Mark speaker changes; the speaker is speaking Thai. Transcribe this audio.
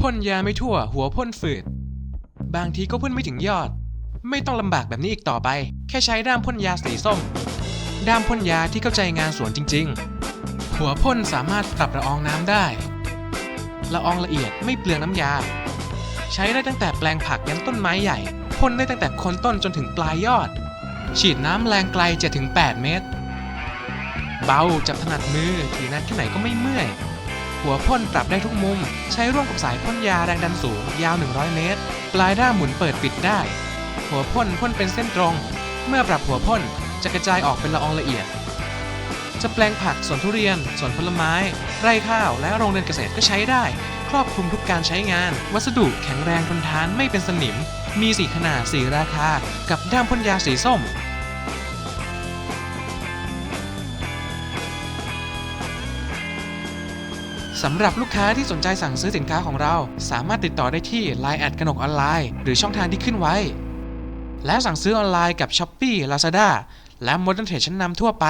Speaker 1: พ่นยาไม่ทั่ว หัวพ่นฝืด บางทีก็พ่นไม่ถึงยอด ไม่ต้องลำบากแบบนี้อีกต่อไป แค่ใช้ด้ามพ่นยาสีส้ม ด้ามพ่นยาที่เข้าใจงานสวนจริง ๆ หัวพ่นสามารถปรับละอองน้ำได้ ละอองละเอียดไม่เปลืองน้ำยา ใช้ได้ตั้งแต่แปลงผักยันต้นไม้ใหญ่พ่นได้ตั้งแต่โคนต้นจนถึงปลายยอด ฉีดน้ำแรงไกล7-8เมตร เบาจับถนัดมือถือนานแค่ไหนก็ไม่เมื่อย หัวพ่นปรับได้ทุกมุม ใช้ร่วมกับสายพ่นยาแรงดันสูง ยาว 100 เมตร ปลายด้ามหมุนเปิดปิดได้ หัวพ่นพ่นเป็นเส้นตรง เมื่อปรับหัวพ่นจะกระจายออกเป็นละอองละเอียด จะแปลงผักสวนทุเรียนสวนผลไม้ ไร่ข้าวและโรงเรือนเกษตรก็ใช้ได้ ครอบคลุมทุกการใช้งาน วัสดุแข็งแรงทนทานไม่เป็นสนิม มี4ขนาด4ราคา กับด้ามพ่นยาสีส้ม สำหรับลูกค้าที่สนใจสั่งซื้อสินค้าของเรา สามารถติดต่อได้ที่ Line แอดกนกออนไลน์หรือช่องทางที่ขึ้นไว้ และสั่งซื้อออนไลน์กับ s h อ p e e Lazada และ Modern Trade ชั้นนำทั่วไป